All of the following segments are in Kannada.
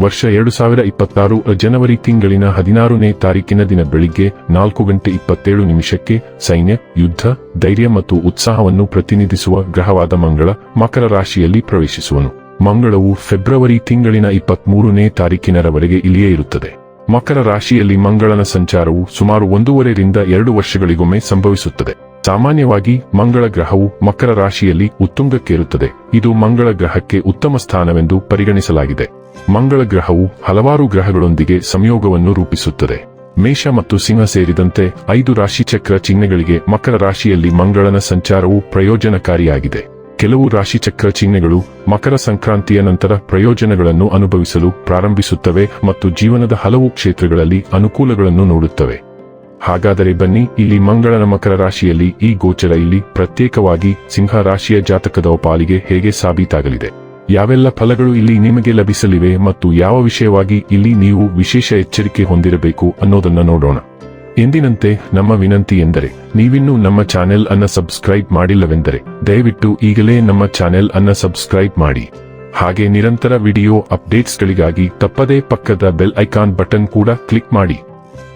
ವರ್ಷ ಎರಡು ಸಾವಿರ ಇಪ್ಪತ್ತಾರು ಜನವರಿ ತಿಂಗಳಿನ ಹದಿನಾರನೇ ತಾರೀಕಿನ ದಿನ ಬೆಳಿಗ್ಗೆ ನಾಲ್ಕು ಗಂಟೆ ಇಪ್ಪತ್ತೇಳು ನಿಮಿಷಕ್ಕೆ ಸೈನ್ಯ, ಯುದ್ಧ, ಧೈರ್ಯ ಮತ್ತು ಉತ್ಸಾಹವನ್ನು ಪ್ರತಿನಿಧಿಸುವ ಗ್ರಹವಾದ ಮಂಗಳ ಮಕರ ರಾಶಿಯಲ್ಲಿ ಪ್ರವೇಶಿಸುವನು. ಮಂಗಳವು ಫೆಬ್ರವರಿ ತಿಂಗಳಿನ ಇಪ್ಪತ್ಮೂರನೇ ತಾರೀಕಿನರವರೆಗೆ ಇಲ್ಲಿಯೇ ಇರುತ್ತದೆ. ಮಕರ ರಾಶಿಯಲ್ಲಿ ಮಂಗಳನ ಸಂಚಾರವು ಸುಮಾರು ಒಂದೂವರೆರಿಂದ ಎರಡು ವರ್ಷಗಳಿಗೊಮ್ಮೆ ಸಂಭವಿಸುತ್ತದೆ. ಸಾಮಾನ್ಯವಾಗಿ ಮಂಗಳ ಗ್ರಹವು ಮಕರ ರಾಶಿಯಲ್ಲಿ ಉತ್ತುಂಗಕ್ಕೇರುತ್ತದೆ. ಇದು ಮಂಗಳ ಗ್ರಹಕ್ಕೆ ಉತ್ತಮ ಸ್ಥಾನವೆಂದು ಪರಿಗಣಿಸಲಾಗಿದೆ. ಮಂಗಳ ಗ್ರಹವು ಹಲವಾರು ಗ್ರಹಗಳೊಂದಿಗೆ ಸಂಯೋಗವನ್ನು ರೂಪಿಸುತ್ತದೆ. ಮೇಷ ಮತ್ತು ಸಿಂಹ ಸೇರಿದಂತೆ ಐದು ರಾಶಿಚಕ್ರ ಚಿಹ್ನೆಗಳಿಗೆ ಮಕರ ರಾಶಿಯಲ್ಲಿ ಮಂಗಳನ ಸಂಚಾರವು ಪ್ರಯೋಜನಕಾರಿಯಾಗಿದೆ. ಕೆಲವು ರಾಶಿಚಕ್ರ ಚಿಹ್ನೆಗಳು ಮಕರ ಸಂಕ್ರಾಂತಿಯ ನಂತರ ಪ್ರಯೋಜನಗಳನ್ನು ಅನುಭವಿಸಲು ಪ್ರಾರಂಭಿಸುತ್ತವೆ ಮತ್ತು ಜೀವನದ ಹಲವು ಕ್ಷೇತ್ರಗಳಲ್ಲಿ ಅನುಕೂಲಗಳನ್ನು ನೋಡುತ್ತವೆ. ಹಾಗಾದರೆ ಬನ್ನಿ, ಇಲ್ಲಿ ಮಂಗಳನ ಮಕರ ರಾಶಿಯಲ್ಲಿ ಈ ಗೋಚರ ಇಲ್ಲಿ ಪ್ರತ್ಯೇಕವಾಗಿ ಸಿಂಹ ರಾಶಿಯ ಜಾತಕದ ಪಾಲಿಗೆ ಹೇಗೆ ಸಾಬೀತಾಗಲಿದೆ? ಯಾವೆಲ್ಲ ಫಲಗಳು ಇಲ್ಲಿ ನಿಮಗೆ ಲಭಿಸಲಿವೆ ಮತ್ತು ಯಾವ ವಿಷಯವಾಗಿ ಇಲ್ಲಿ ನೀವು ವಿಶೇಷ ಎಚ್ಚರಿಕೆ ಹೊಂದಿರಬೇಕು ಅನ್ನೋದನ್ನ ನೋಡೋಣ. ಎಂದಿನಂತೆ, ನಮ್ಮ ವಿನಂತಿ ಎಂದರೆ, ನೀವಿನ್ನೂ ನಮ್ಮ ಚಾನೆಲ್ ಅನ್ನ ಸಬ್ಸ್ಕ್ರೈಬ್ ಮಾಡಿಲ್ಲವೆಂದರೆ, ದಯವಿಟ್ಟು ಈಗಲೇ ನಮ್ಮ ಚಾನೆಲ್ ಅನ್ನ ಸಬ್ಸ್ಕ್ರೈಬ್ ಮಾಡಿ. ಹಾಗೆ ನಿರಂತರ ವಿಡಿಯೋ ಅಪ್ಡೇಟ್ಸ್ಗಳಿಗಾಗಿ ತಪ್ಪದೇ ಪಕ್ಕದ ಬೆಲ್ ಐಕಾನ್ ಬಟನ್ ಕೂಡ ಕ್ಲಿಕ್ ಮಾಡಿ.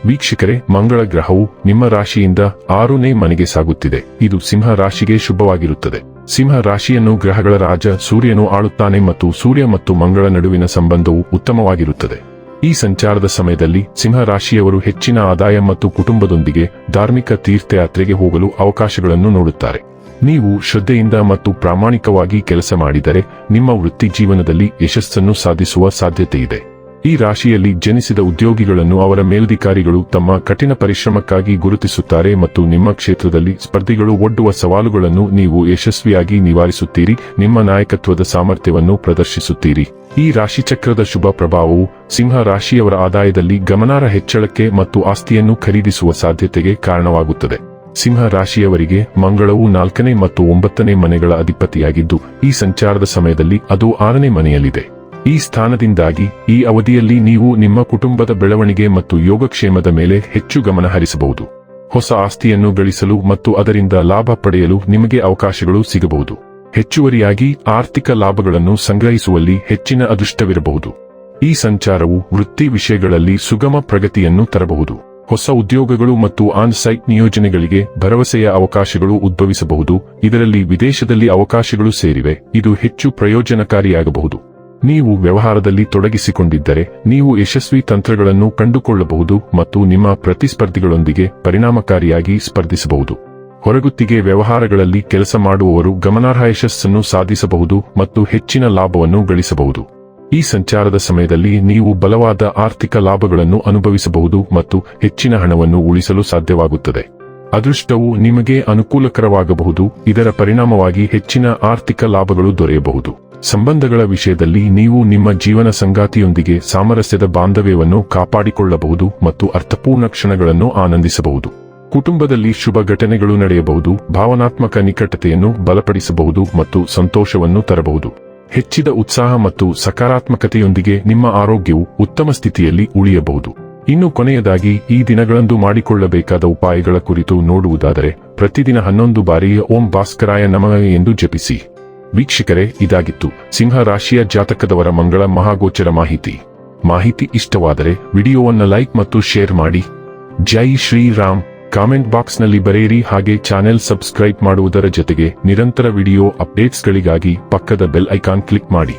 ವೀಕ್ಷಕರೇ, ಮಂಗಳ ಗ್ರಹವು ನಿಮ್ಮ ರಾಶಿಯಿಂದ ಆರನೇ ಮನೆಗೆ ಸಾಗುತ್ತಿದೆ. ಇದು ಸಿಂಹ ರಾಶಿಗೆ ಶುಭವಾಗಿರುತ್ತದೆ. ಸಿಂಹ ರಾಶಿಯನ್ನು ಗ್ರಹಗಳ ರಾಜ ಸೂರ್ಯನು ಆಳುತ್ತಾನೆ ಮತ್ತು ಸೂರ್ಯ ಮತ್ತು ಮಂಗಳ ನಡುವಿನ ಸಂಬಂಧವು ಉತ್ತಮವಾಗಿರುತ್ತದೆ. ಈ ಸಂಚಾರದ ಸಮಯದಲ್ಲಿ ಸಿಂಹ ರಾಶಿಯವರು ಹೆಚ್ಚಿನ ಆದಾಯ ಮತ್ತು ಕುಟುಂಬದೊಂದಿಗೆ ಧಾರ್ಮಿಕ ತೀರ್ಥಯಾತ್ರೆಗೆ ಹೋಗಲು ಅವಕಾಶಗಳನ್ನು ನೋಡುತ್ತಾರೆ. ನೀವು ಶ್ರದ್ಧೆಯಿಂದ ಮತ್ತು ಪ್ರಾಮಾಣಿಕವಾಗಿ ಕೆಲಸ ಮಾಡಿದರೆ ನಿಮ್ಮ ವೃತ್ತಿ ಜೀವನದಲ್ಲಿ ಯಶಸ್ಸನ್ನು ಸಾಧಿಸುವ ಸಾಧ್ಯತೆಯಿದೆ. ಈ ರಾಶಿಯಲ್ಲಿ ಜನಿಸಿದ ಉದ್ಯೋಗಿಗಳನ್ನು ಅವರ ಮೇಲಧಿಕಾರಿಗಳು ತಮ್ಮ ಕಠಿಣ ಪರಿಶ್ರಮಕ್ಕಾಗಿ ಗುರುತಿಸುತ್ತಾರೆ ಮತ್ತು ನಿಮ್ಮ ಕ್ಷೇತ್ರದಲ್ಲಿ ಸ್ಪರ್ಧಿಗಳು ಒಡ್ಡುವ ಸವಾಲುಗಳನ್ನು ನೀವು ಯಶಸ್ವಿಯಾಗಿ ನಿವಾರಿಸುತ್ತೀರಿ, ನಿಮ್ಮ ನಾಯಕತ್ವದ ಸಾಮರ್ಥ್ಯವನ್ನು ಪ್ರದರ್ಶಿಸುತ್ತೀರಿ. ಈ ರಾಶಿಚಕ್ರದ ಶುಭ ಪ್ರಭಾವವು ಸಿಂಹ ರಾಶಿಯವರ ಆದಾಯದಲ್ಲಿ ಗಮನಾರ್ಹ ಹೆಚ್ಚಳಕ್ಕೆ ಮತ್ತು ಆಸ್ತಿಯನ್ನು ಖರೀದಿಸುವ ಸಾಧ್ಯತೆಗೆ ಕಾರಣವಾಗುತ್ತದೆ. ಸಿಂಹ ರಾಶಿಯವರಿಗೆ ಮಂಗಳವು ನಾಲ್ಕನೇ ಮತ್ತು ಒಂಬತ್ತನೇ ಮನೆಗಳ ಅಧಿಪತಿಯಾಗಿದ್ದು, ಈ ಸಂಚಾರದ ಸಮಯದಲ್ಲಿ ಅದು ಆರನೇ ಮನೆಯಲ್ಲಿದೆ. ಈ ಸ್ಥಾನದಿಂದಾಗಿ ಈ ಅವಧಿಯಲ್ಲಿ ನೀವು ನಿಮ್ಮ ಕುಟುಂಬದ ಬೆಳವಣಿಗೆ ಮತ್ತು ಯೋಗಕ್ಷೇಮದ ಮೇಲೆ ಹೆಚ್ಚು ಗಮನ ಹರಿಸಬಹುದು. ಹೊಸ ಆಸ್ತಿಯನ್ನು ಗಳಿಸಲು ಮತ್ತು ಅದರಿಂದ ಲಾಭ ಪಡೆಯಲು ನಿಮಗೆ ಅವಕಾಶಗಳು ಸಿಗಬಹುದು. ಹೆಚ್ಚುವರಿಯಾಗಿ ಆರ್ಥಿಕ ಲಾಭಗಳನ್ನು ಸಂಗ್ರಹಿಸುವಲ್ಲಿ ಹೆಚ್ಚಿನ ಅದೃಷ್ಟವಿರಬಹುದು. ಈ ಸಂಚಾರವು ವೃತ್ತಿ ವಿಷಯಗಳಲ್ಲಿ ಸುಗಮ ಪ್ರಗತಿಯನ್ನು ತರಬಹುದು. ಹೊಸ ಉದ್ಯೋಗಗಳು ಮತ್ತು ಆನ್ ಸೈಟ್ ನಿಯೋಜನೆಗಳಿಗೆ ಭರವಸೆಯ ಅವಕಾಶಗಳು ಉದ್ಭವಿಸಬಹುದು. ಇದರಲ್ಲಿ ವಿದೇಶದಲ್ಲಿ ಅವಕಾಶಗಳು ಸೇರಿವೆ. ಇದು ಹೆಚ್ಚು ಪ್ರಯೋಜನಕಾರಿಯಾಗಬಹುದು. ನೀವು ವ್ಯವಹಾರದಲ್ಲಿ ತೊಡಗಿಸಿಕೊಂಡಿದ್ದರೆ ನೀವು ಯಶಸ್ವಿ ತಂತ್ರಗಳನ್ನು ಕಂಡುಕೊಳ್ಳಬಹುದು ಮತ್ತು ನಿಮ್ಮ ಪ್ರತಿಸ್ಪರ್ಧಿಗಳೊಂದಿಗೆ ಪರಿಣಾಮಕಾರಿಯಾಗಿ ಸ್ಪರ್ಧಿಸಬಹುದು. ಹೊರಗುತ್ತಿಗೆ ವ್ಯವಹಾರಗಳಲ್ಲಿ ಕೆಲಸ ಮಾಡುವವರು ಗಮನಾರ್ಹ ಯಶಸ್ಸನ್ನು ಸಾಧಿಸಬಹುದು ಮತ್ತು ಹೆಚ್ಚಿನ ಲಾಭವನ್ನು ಗಳಿಸಬಹುದು. ಈ ಸಂಚಾರದ ಸಮಯದಲ್ಲಿ ನೀವು ಬಲವಾದ ಆರ್ಥಿಕ ಲಾಭಗಳನ್ನು ಅನುಭವಿಸಬಹುದು ಮತ್ತು ಹೆಚ್ಚಿನ ಹಣವನ್ನು ಉಳಿಸಲು ಸಾಧ್ಯವಾಗುತ್ತದೆ. ಅದೃಷ್ಟವು ನಿಮಗೆ ಅನುಕೂಲಕರವಾಗಬಹುದು, ಇದರ ಪರಿಣಾಮವಾಗಿ ಹೆಚ್ಚಿನ ಆರ್ಥಿಕ ಲಾಭಗಳು ದೊರೆಯಬಹುದು. ಸಂಬಂಧಗಳ ವಿಷಯದಲ್ಲಿ ನೀವು ನಿಮ್ಮ ಜೀವನ ಸಂಗಾತಿಯೊಂದಿಗೆ ಸಾಮರಸ್ಯದ ಬಾಂಧವ್ಯವನ್ನು ಕಾಪಾಡಿಕೊಳ್ಳಬಹುದು ಮತ್ತು ಅರ್ಥಪೂರ್ಣ ಕ್ಷಣಗಳನ್ನು ಆನಂದಿಸಬಹುದು. ಕುಟುಂಬದಲ್ಲಿ ಶುಭ ಘಟನೆಗಳು ನಡೆಯಬಹುದು, ಭಾವನಾತ್ಮಕ ನಿಕಟತೆಯನ್ನು ಬಲಪಡಿಸಬಹುದು ಮತ್ತು ಸಂತೋಷವನ್ನು ತರಬಹುದು. ಹೆಚ್ಚಿದ ಉತ್ಸಾಹ ಮತ್ತು ಸಕಾರಾತ್ಮಕತೆಯೊಂದಿಗೆ ನಿಮ್ಮ ಆರೋಗ್ಯವು ಉತ್ತಮ ಸ್ಥಿತಿಯಲ್ಲಿ ಉಳಿಯಬಹುದು. ಇನ್ನು ಕೊನೆಯದಾಗಿ ಈ ದಿನಗಳಂದು ಮಾಡಿಕೊಳ್ಳಬೇಕಾದ ಉಪಾಯಗಳ ಕುರಿತು ನೋಡುವುದಾದರೆ, ಪ್ರತಿದಿನ ಹನ್ನೊಂದು ಬಾರಿ ಓಂ ಭಾಸ್ಕರಾಯ ನಮಃ ಎಂದು ಜಪಿಸಿ. ವೀಕ್ಷಕರೇ, ಇದಾಗಿತ್ತು ಸಿಂಹ ರಾಶಿಯ ಜಾತಕದವರ ಮಂಗಳ ಮಹಾಗೋಚರ ಮಾಹಿತಿ. ಮಾಹಿತಿ ಇಷ್ಟವಾದರೆ ವಿಡಿಯೋವನ್ನು ಲೈಕ್ ಮತ್ತು ಶೇರ್ ಮಾಡಿ. ಜೈ ಶ್ರೀರಾಮ್. ಕಾಮೆಂಟ್ ಬಾಕ್ಸ್ನಲ್ಲಿ ಬರೆಯಿರಿ ಹಾಗೆ ಚಾನೆಲ್ ಸಬ್ಸ್ಕ್ರೈಬ್ ಮಾಡುವುದರ ಜೊತೆಗೆ ನಿರಂತರ ವಿಡಿಯೋ ಅಪ್ಡೇಟ್ಸ್ಗಳಿಗಾಗಿ ಪಕ್ಕದ ಬೆಲ್ ಐಕಾನ್ ಕ್ಲಿಕ್ ಮಾಡಿ.